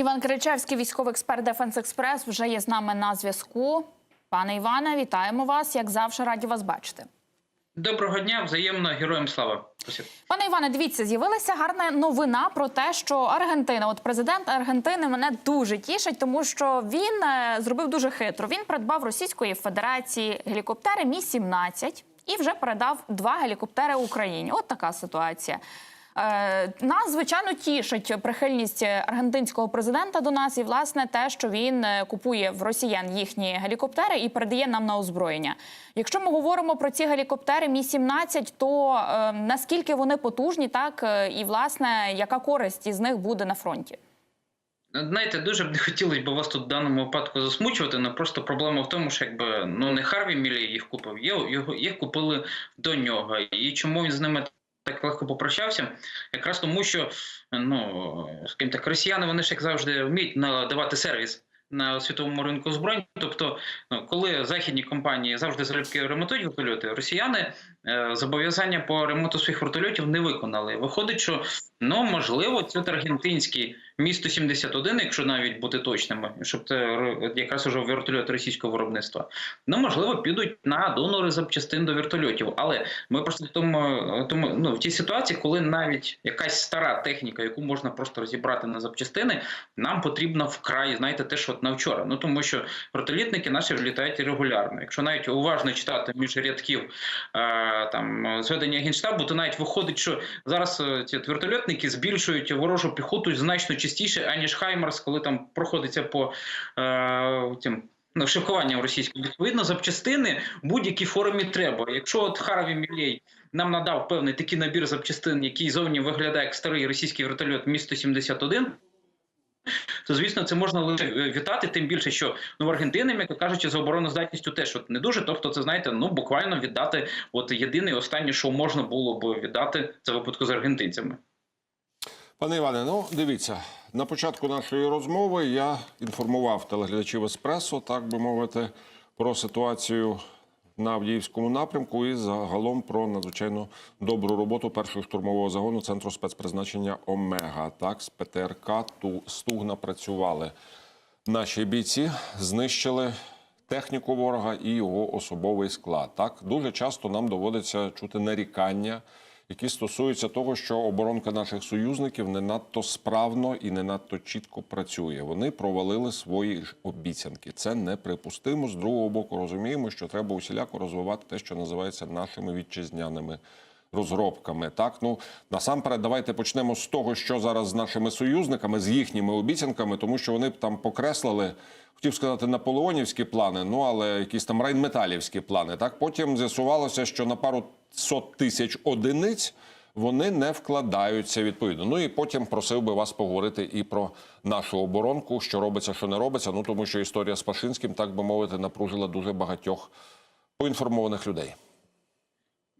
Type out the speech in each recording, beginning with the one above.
Іван Кричевський, військовий експерт Дефенс Експрес, вже є з нами на зв'язку. Пане Іване, вітаємо вас. Як завжди, раді вас бачити. Доброго дня, взаємно, героям слава. Пане Іване, дивіться, з'явилася гарна новина про те, що Аргентина, от президент Аргентини, мене дуже тішить, тому що він е, зробив дуже хитро. Він придбав Російської Федерації гелікоптери Мі 17 і вже передав два гелікоптери Україні. От така ситуація. Е, Нас звичайно тішить прихильність аргентинського президента до нас, і власне те, що він е, купує в росіян їхні гелікоптери і передає нам на озброєння. Якщо ми говоримо про ці гелікоптери Мі 17 то е, наскільки вони потужні, так і власне яка користь із них буде на фронті? Знаєте, дуже б не хотілося б вас тут в даному випадку засмучувати, але просто проблема в тому, що якби ну не Харві Мілей їх купив, його їх купили до нього. І чому він з ними так легко попрощався? Якраз тому, що ну скажімо так, росіяни вони ж як завжди вміють надавати сервіс. На світовому ринку збройні, тобто, ну коли західні компанії завжди залюбки ремонтують вертольоти, росіяни е, зобов'язання по ремонту своїх вертольотів не виконали. Виходить, що ну можливо, це аргентинський місто 71, якщо навіть бути точними, щоб це якраз уже вертольоти російського виробництва. Ну можливо, підуть на донори запчастин до вертольотів. Але ми просто тому, тому ну в тій ситуації, коли навіть якась стара техніка, яку можна просто розібрати на запчастини, нам потрібно вкрай, знаєте, те, що от на вчора. Ну тому що вертолітники наші літають регулярно. Якщо навіть уважно читати між рядків е, там зведення генштабу, то навіть виходить, що зараз е, ці вертольотники збільшують ворожу піхоту значно частіше, аніж Хаймарс, коли там проходиться по е, тим. Ну, шикуванням російським відповідно запчастини будь-якій формі треба. Якщо от Хараві Мілей нам надав певний такий набір запчастин, який зовні виглядає як старий російський вертольот місто 71, то звісно це можна лише е, вітати, тим більше, що ну в Аргентини, м'яко кажучи, за обороноздатністю теж от не дуже. Тобто, це знаєте, ну буквально віддати. От єдине, останнє, що можна було б віддати, це випадку з аргентинцями. Пане Іване, ну дивіться, на початку нашої розмови я інформував телеглядачів Еспресо, так би мовити, про ситуацію на Авдіївському напрямку і загалом про надзвичайно добру роботу першого штурмового загону центру спецпризначення Омега. Так, з ПТРК ту стугна працювали. Наші бійці знищили техніку ворога і його особовий склад. Так дуже часто нам доводиться чути нарікання, які стосуються того, що оборонка наших союзників не надто справно і не надто чітко працює. Вони провалили свої ж обіцянки. Це неприпустимо. З другого боку, розуміємо, що треба усіляко розвивати те, що називається нашими вітчизняними розробками. Так, ну насамперед, давайте почнемо з того, що зараз з нашими союзниками, з їхніми обіцянками, тому що вони б там покреслили, хотів сказати, наполеонівські плани, ну але якісь там рейнметалівські плани. Так, потім з'ясувалося, що на пару сот тисяч одиниць. Вони не вкладаються відповідно. Ну і потім просив би вас поговорити і про нашу оборонку, що робиться, що не робиться. Ну тому що історія з Пашинським, так би мовити, напружила дуже багатьох поінформованих людей.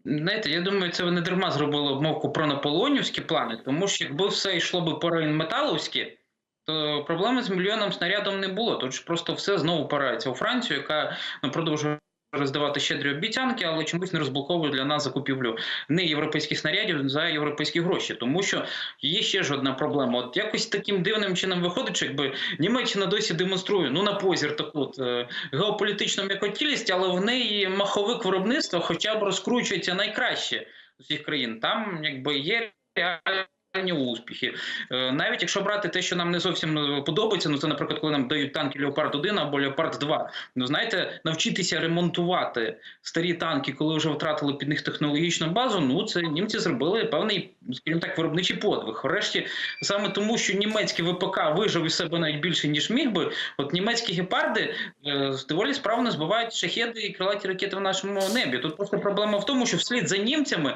Знаєте, я думаю, це вони дарма зробили обмовку про наполеонівські плани, тому що якби все йшло би по рейнметаловськи, то проблеми з мільйоном снарядом не було. Тут просто все знову порається у Францію, яка ну, продовжує роздавати щедрі обіцянки, але чомусь не розблоковує для нас закупівлю не європейських снарядів за європейські гроші. Тому що є ще ж одна проблема. От якось таким дивним чином виходить, що якби Німеччина досі демонструє ну на позір таку от, е, геополітичну м'якотілість, але в неї маховик виробництва хоча б розкручується найкраще з усіх країн. Там якби є реальні успіхи. Е, Навіть якщо брати те, що нам не зовсім е, подобається, ну це, наприклад, коли нам дають танки Леопард 1 або Леопард 2. Ну знаєте, навчитися ремонтувати старі танки, коли вже втратили під них технологічну базу. Ну це німці зробили певний, скажімо так, виробничий подвиг. Врешті, саме тому, що німецький ВПК вижив із себе навіть більше ніж міг би. От німецькі гепарди е, доволі справно збивають шахеди і крилаті ракети в нашому небі. Тут просто проблема в тому, що вслід за німцями.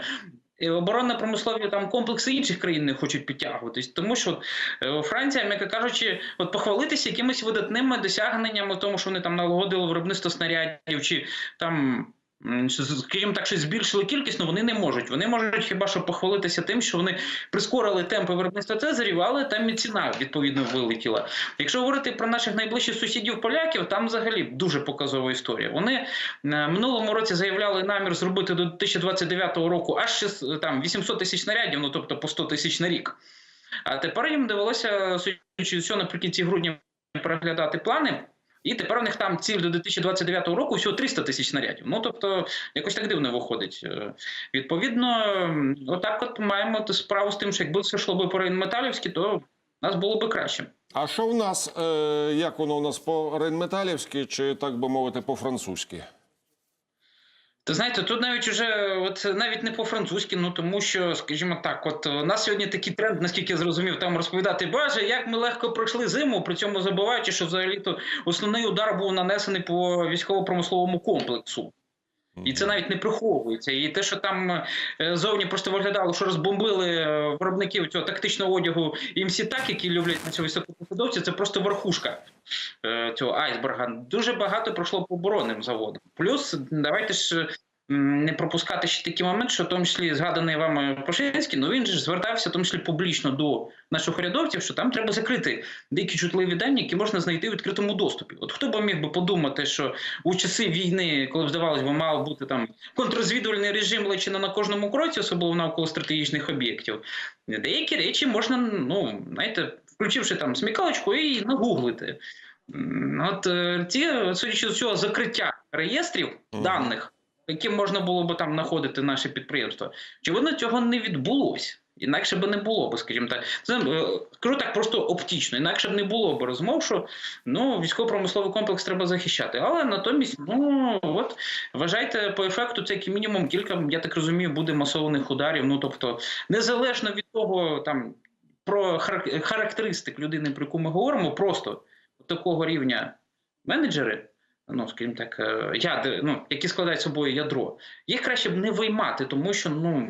Е, Оборонно-промислові там комплекси інших країн не хочуть підтягуватись, тому що е, Франція, м'яко кажучи, от похвалитися якимись видатними досягненнями тому, що вони там налагодили виробництво снарядів, чи там, м, що, скажімо так, щось збільшили кількість, але вони не можуть. Вони можуть хіба що похвалитися тим, що вони прискорили темпи виробництва цезарів, але там і ціна відповідно вилетіла. Якщо говорити про наших найближчих сусідів поляків, там взагалі дуже показова історія. Вони е, минулому році заявляли намір зробити до 2029 року аж там 800 тисяч снарядів, ну тобто по 100 тисяч на рік. А тепер їм довелося з наприкінці грудня переглядати плани. І тепер у них там ціль до 2029 року всього 300 тисяч снарядів. Ну тобто, якось так дивно виходить. Е, Відповідно, отак от маємо справу з тим, що якби все йшло би по Рейнметалівськи, то нас було би краще. А що в нас, е, як воно у нас по рейнметалівськи, чи так би мовити, по-французьки? Ти знаєте, тут навіть уже от навіть не по-французьки, ну тому що, скажімо так, от у нас сьогодні такий тренд, наскільки я зрозумів, там розповідати, боже, як ми легко пройшли зиму, при цьому забуваючи, що взагалі то основний удар був нанесений по військово-промисловому комплексу. І це навіть не приховується. І те, що там е, зовні просто виглядало, що розбомбили е, виробників цього тактичного одягу і всі так, які люблять на цьому високопосадовці, це просто верхушка е, цього айсберга. Дуже багато пройшло по оборонним заводам. Плюс давайте ж. Не пропускати ще такий момент, що в тому числі згаданий вами Пашинський, ну він же ж звертався в тому числі публічно до наших урядовців, що там треба закрити деякі чутливі дані, які можна знайти в відкритому доступі. От хто би міг би подумати, що у часи війни, коли б здавалось би, мав бути там контррозвідувальний режим лише на кожному кроці, особливо навколо стратегічних об'єктів, деякі речі можна, ну знаєте, включивши там смікалочку і нагуглити. От е, ці, судячи з цього, закриття реєстрів даних, яким можна було би там знаходити наші підприємства, очевидно, цього не відбулося. Інакше би не було б, скажімо так. Е, скажу так просто оптично. Інакше б не було б розмов, що ну військово-промисловий комплекс треба захищати. Але натомість, ну от вважайте по ефекту, це як мінімум кілька, я так розумію, буде масованих ударів. Ну тобто, незалежно від того, там про характеристик людини, про яку ми говоримо, просто такого рівня менеджери. Ну, скажімо так, ядер, ну, які складають собою ядро, їх краще б не виймати, тому що ну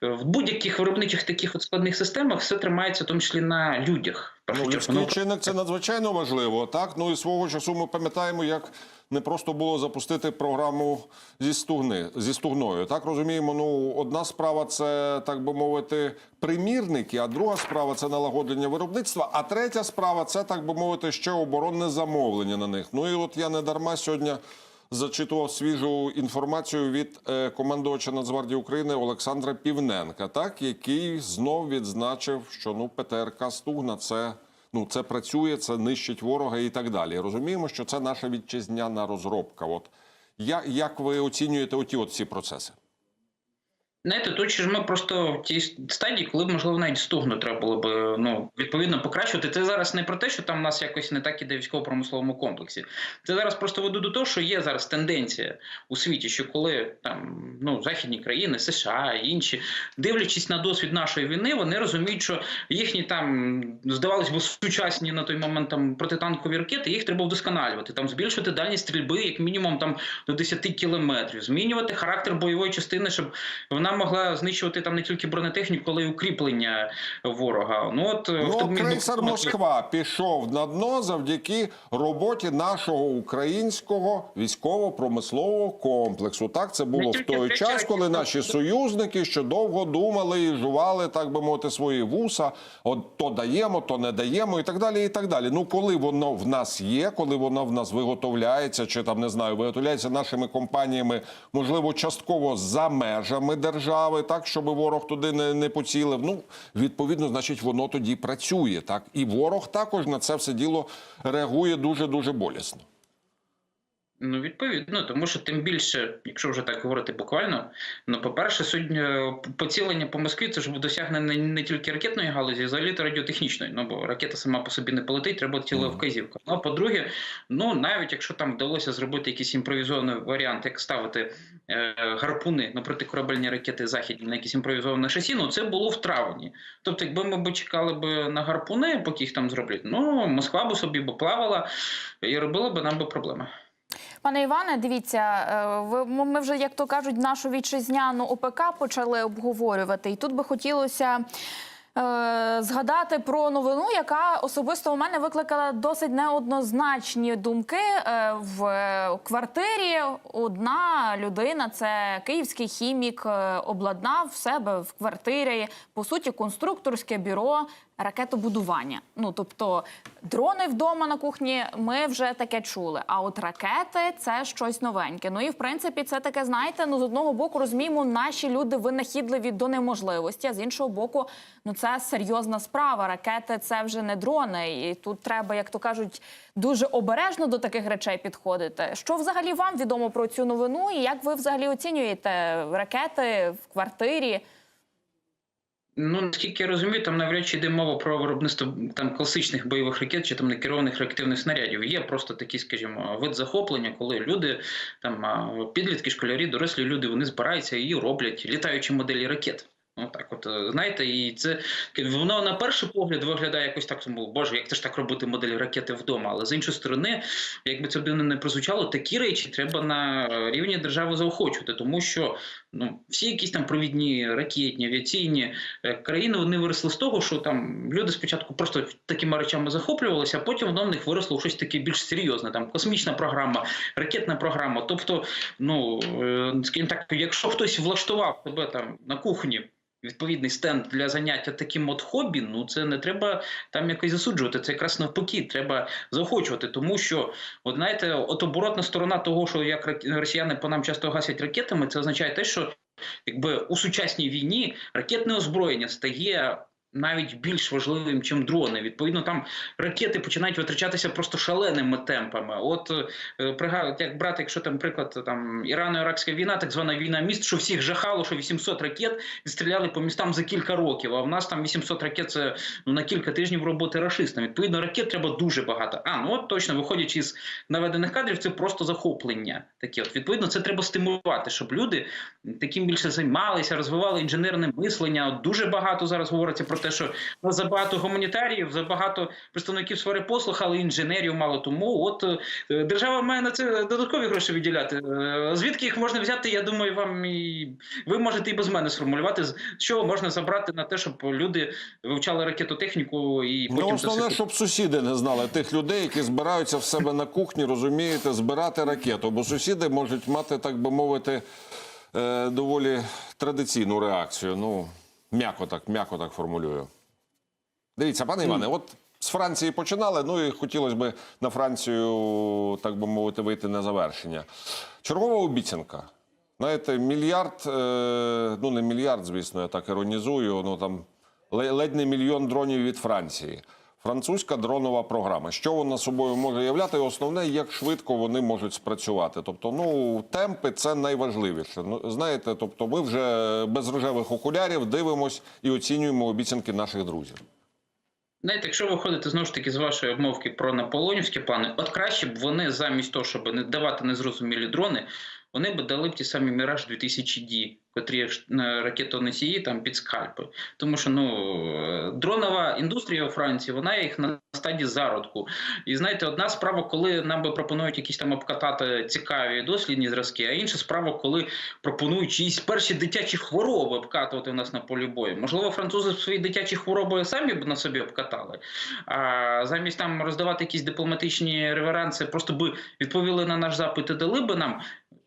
в будь-яких виробничих таких от складних системах все тримається в тому числі на людях. Ну, людський чинник це надзвичайно важливо. Так, ну і свого часу ми пам'ятаємо, як не просто було запустити програму зі стугни зі стугною. Так розуміємо. Ну, одна справа це так би мовити примірники, а друга справа це налагодження виробництва. А третя справа це так би мовити ще оборонне замовлення на них. Ну і от я не дарма сьогодні. Зачитував свіжу інформацію від е, командувача Нацгвардії України Олександра Півненка, так який знов відзначив, що ну ПТРК Стугна це ну це працює, це нищить ворога і так далі. Розуміємо, що це наша вітчизняна розробка. От я, як ви оцінюєте оті от ці процеси? Знаєте, тут ж ми просто в тій стадії, коли б, можливо, навіть стугну треба було б ну, відповідно покращувати. Це зараз не про те, що там у нас якось не так іде військово-промисловому комплексі. Це зараз просто веду до того, що є зараз тенденція у світі, що коли там ну, західні країни, США інші, дивлячись на досвід нашої війни, вони розуміють, що їхні там здавалось би сучасні на той момент там протитанкові ракети, їх треба вдосконалювати, там збільшувати дальність стрільби, як мінімум там до 10 кілометрів, змінювати характер бойової частини, щоб вона могла знищувати там не тільки бронетехніку, але й укріплення ворога. Ну от Ну, міг крейсер Москва пішов на дно завдяки роботі нашого українського військово-промислового комплексу. Так це було Не в той час, а коли наші союзники ще довго думали і жували, так би мовити, свої вуса. От то даємо, то не даємо, і так далі. І так далі. Ну, коли воно в нас є, коли воно в нас виготовляється, чи там не знаю, виготовляється нашими компаніями, можливо, частково за межами держави, так щоб ворог туди не, не поцілив. Ну відповідно, значить, воно тоді працює. Так і ворог також на це все діло реагує дуже дуже болісно. Ну, відповідно, тому що тим більше, якщо вже так говорити буквально, ну, по-перше, сьогодні е, поцілення по Москві це ж досягнення не, не тільки ракетної галузі, а взагалі то радіотехнічної. Ну, бо ракета сама по собі не полетить, треба ціла вказівка. Ну, а по-друге, ну, навіть якщо там вдалося зробити якийсь імпровізований варіант, як ставити е, гарпуни на протикорабельні ракети західні на якісь імпровізоване шасі, ну, це було в травні. Тобто, якби ми б чекали б на гарпуни, поки їх там зроблять, ну, Москва б собі б плавала і робила б нам би проблеми. Пане Іване, дивіться, е, ви ми вже, як то кажуть, нашу вітчизняну ОПК почали обговорювати, і тут би хотілося. е, Згадати про новину, яка особисто у мене викликала досить неоднозначні думки Е, в квартирі. Одна людина, це київський хімік, обладнав в себе в квартирі по суті конструкторське бюро ракетобудування. Ну тобто дрони вдома на кухні ми вже таке чули. А от ракети це щось новеньке. Ну і в принципі, це таке, знаєте, ну з одного боку розуміємо, наші люди винахідливі до неможливості. А з іншого боку, ну це серйозна справа. Ракети це вже не дрони, і тут треба, як то кажуть, дуже обережно до таких речей підходити. Що взагалі вам відомо про цю новину, і як ви взагалі оцінюєте ракети в квартирі? Ну, наскільки я розумію, там навряд чи йде мова про виробництво там класичних бойових ракет чи там некерованих реактивних снарядів. Є просто такі, скажімо, вид захоплення, коли люди, там підлітки, школярі, дорослі люди, вони збираються і роблять літаючі моделі ракет. Ну так, от е, знаєте, і це воно на перший погляд виглядає якось так, мов, боже, як це ж так робити моделі ракети вдома. Але з іншої сторони, якби це дивно не прозвучало, такі речі треба на рівні держави заохочувати, тому що ну всі якісь там провідні ракетні, авіаційні е, країни вони виросли з того, що там люди спочатку просто такими речами захоплювалися, а потім воно в них виросло щось таке більш серйозне. Там космічна програма, ракетна програма. Тобто, ну е, скажімо так, якщо хтось влаштував тебе там на кухні. Відповідний стенд для заняття таким от хобі, ну це не треба там якось засуджувати. Це якраз навпаки, треба заохочувати, тому що, от знаєте, от оборотна сторона того, що як росіяни по нам часто гасять ракетами, це означає те, що якби у сучасній війні ракетне озброєння стає навіть більш важливим, чим дрони. Відповідно, там ракети починають витрачатися просто шаленими темпами. От е, як брати, якщо там приклад там Ірано-Іракська війна, так звана війна міст, що всіх жахало, що 800 ракет відстріляли по містам за кілька років. А в нас там 800 ракет це ну на кілька тижнів роботи рашистам. Відповідно, ракет треба дуже багато. А ну от точно виходячи з наведених кадрів, це просто захоплення. Таке от відповідно, це треба стимулювати, щоб люди таким більше займалися, розвивали інженерне мислення. Дуже багато зараз говориться про те, що у нас забагато гуманітаріїв, забагато представників сфери послуг, але інженерів мало. Тому от е, держава має на це додаткові гроші виділяти. Е, Звідки їх можна взяти? Я думаю, вам і ви можете і без мене сформулювати, чого можна забрати на те, щоб люди вивчали ракетотехніку і потім Ну, основне, щоб сусіди не знали тих людей, які збираються в себе на кухні, розумієте, збирати ракету. Бо сусіди можуть мати, так би мовити, е, доволі традиційну реакцію. Ну, м'яко так, м'яко так формулюю. Дивіться, пане Іване, от з Франції починали, ну і хотілося б на Францію, так би мовити, вийти на завершення. Чергова обіцянка. Знаєте, мільярд, е, ну не мільярд, звісно, я так іронізую, ну там ледь не мільйон дронів від Франції. Французька дронова програма. Що вона собою може являти? Основне, як швидко вони можуть спрацювати. Тобто, ну темпи це найважливіше. Ну знаєте, тобто, ми вже без рожевих окулярів дивимось і оцінюємо обіцянки наших друзів. Знаєте, якщо виходити знову ж таки з вашої обмовки про наполеонівські плани, от краще б вони замість того, щоб не давати незрозумілі дрони, вони б дали б ті самі Міраж 2000 d котрі е, ракетоносії там під скальпи. Тому що ну е, дронова індустрія у Франції, вона їх на стадії зародку. І знаєте, одна справа, коли нам би пропонують якісь там обкатати цікаві дослідні зразки, а інша справа, коли пропонують чиїсь перші дитячі хвороби обкатувати у нас на полі бою. Можливо, французи свої дитячі хвороби самі б на собі обкатали. А замість там роздавати якісь дипломатичні реверанси, просто би відповіли на наш запит і дали би нам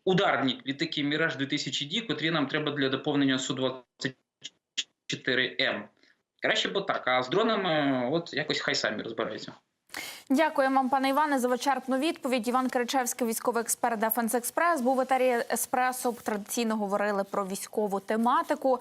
ударні літаки Міраж 2000 d котрі нам треба для доповнення су 24 м Краще б так. А з дронами, от якось хай самі розбираються. Дякую вам, пане Іване, за вичерпну відповідь. Іван Кричевський, військовий експерт Дефенс Експрес, був в етері Еспресо. Традиційно говорили про військову тематику.